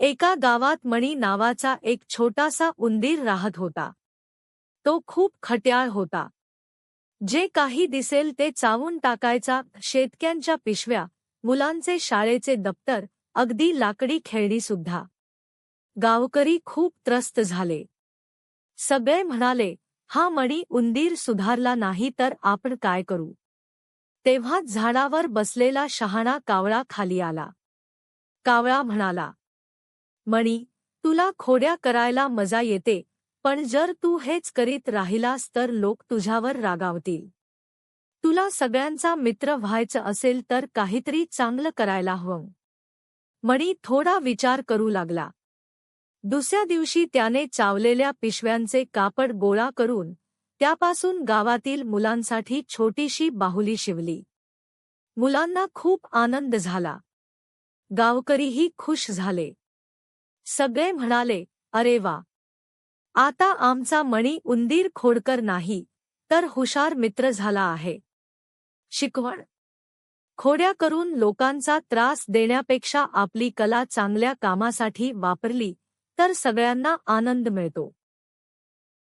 एका गावात मणी नावाचा एक छोटासा उंदीर राहत होता. तो खूप खट्याळ होता. जे काही दिसेल ते चावून टाकायचा शेतक्यांच्या पिशव्या मुलांचे शाळेचे दप्तर अगदी लाकडी खेळणी सुद्धा. गावकरी खूप त्रस्त झाले. सगळे म्हणाले हा मणी उंदीर सुधारला नाही तर आपण काय करू? तेव्हाच झाडावर बसलेला शहाणा कावळा खाली आला. कावळा म्हणाला मणी तुला खोड्या करायला मजा येते पण जर तू हेच करीत राहिलास तर लोक तुझ्यावर रागावतील. तुला सगळ्यांचा मित्र व्हायचं असेल तर काहीतरी चांगलं करायला हवं. मणी थोडा विचार करू लागला. दुसऱ्या दिवशी त्याने चावलेल्या पिशव्यांचे कापड गोळा करून त्यापासून गावातील मुलांसाठी छोटीशी बाहुली शिवली. मुलांना खूप आनंद झाला. गावकरीही खुश झाले. सगळे म्हणाले अरे वा! आता आमचा मणी उंदीर खोडकर नाही तर हुशार मित्र झाला आहे. शिकवण. खोड्या करून लोकांचा त्रास देण्यापेक्षा आपली कला चांगल्या कामासाठी वापरली तर सगळ्यांना आनंद मिळतो.